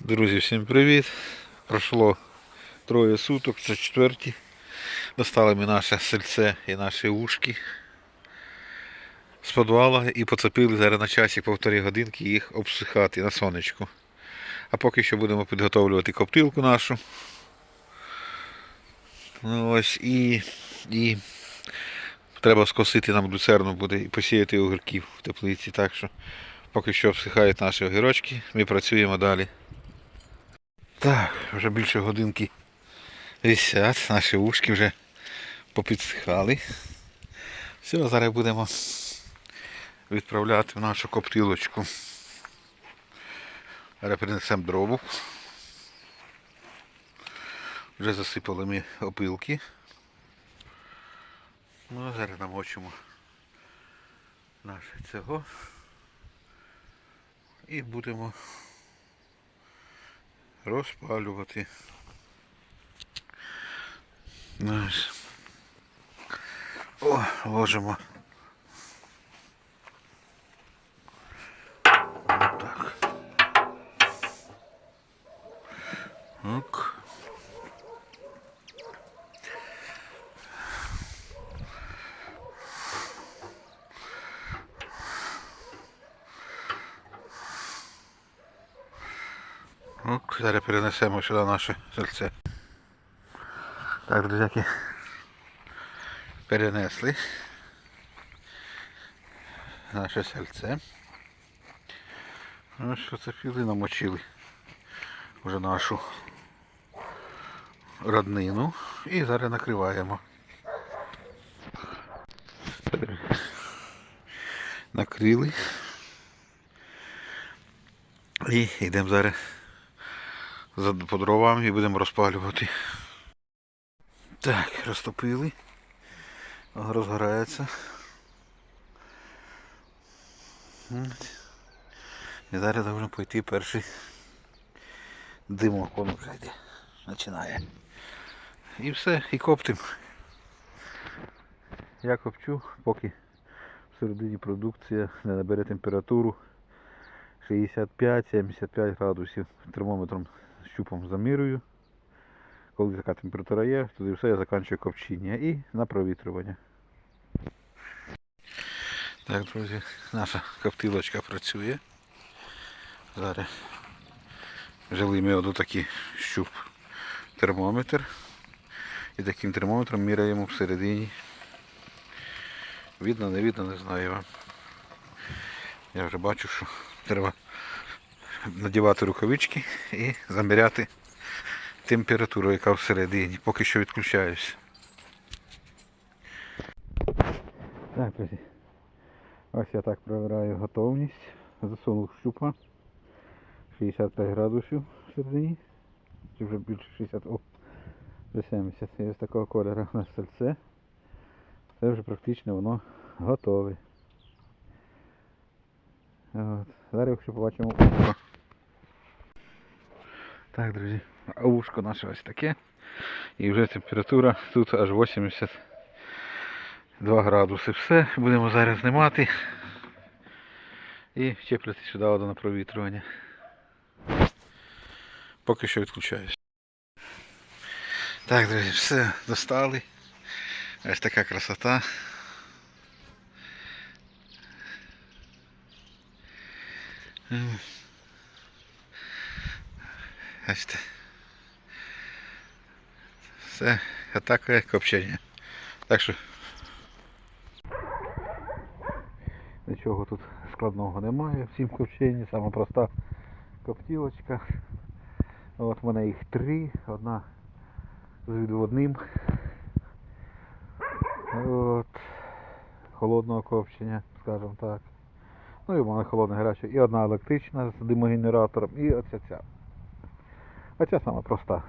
Друзі, всім привіт! Пройшло троє суток, це четверті. Достали ми наше сельце і наші ушки з підвала і поцепили зараз на часі півтори годинки їх обсихати на сонечку. А поки що будемо підготовлювати коптилку нашу. Ну, ось і, і треба скосити нам люцерну буде і посіяти огірків в теплиці. Так що поки що обсихають наші огірочки, ми працюємо далі. Так, вже більше годинки висять, наші ушки вже попідсихали. Все, зараз будемо відправляти в нашу коптилочку. Зараз принесемо дрову. Вже засипали ми опилки. Ну, а зараз намочимо наше цього. І будемо розпалювати. Ось. О, ложимо. Отак. Ок. Ок, зараз перенесемо сюди наше сельце. Так, друзяки, перенесли наше сельце. Ось що це філи намочили вже нашу роднину і зараз накриваємо. Накрили. І йдемо зараз за по дровам і будемо розпалювати. Так, розтопили. Розгорається. І зараз повинен пойти перший димок, вже йде. Починає. І все, і коптим. Я копчу, поки всередині продукція не набере температуру 65-75 градусів. Термометром щупом замірюю. Коли така температура є, тоді все я закінчую копчіння і на провітрювання. Так, друзі, наша коптилочка працює. Зараз взяли ми один такий щуп термометр. І таким термометром міряємо всередині. Видно, не видно, не знаю вам. Я вже бачу, що треба надівати рукавички і заміряти температуру, яка всередині. Поки що відключаюсь. Так, друзі. Ось я так провіряю готовність. Засунув щупа. 65 градусів всередині. Чи вже більше 60, о, вже 70. І ось такого кольору у нас сальце. Це вже практично воно готове. От. Зараз якщо побачимо. Так, друзі, а ушко наше ось таке. І вже температура тут аж 82 градуси. Все, будемо зараз знімати і вчепляти сюди воду на провітрювання. Поки що відключаюсь. Так, друзі, все, достали. Ось така красота. М. Бачите. Все, таке копчення. Так що нічого тут складного немає в цім копченні, саме проста коптілочка. От в мене їх три, одна з відводним. От, холодного копчення, скажімо так. Ну і в мене холодна гаряча. І одна електрична з димогенератором, і оця ця. Оця сама проста.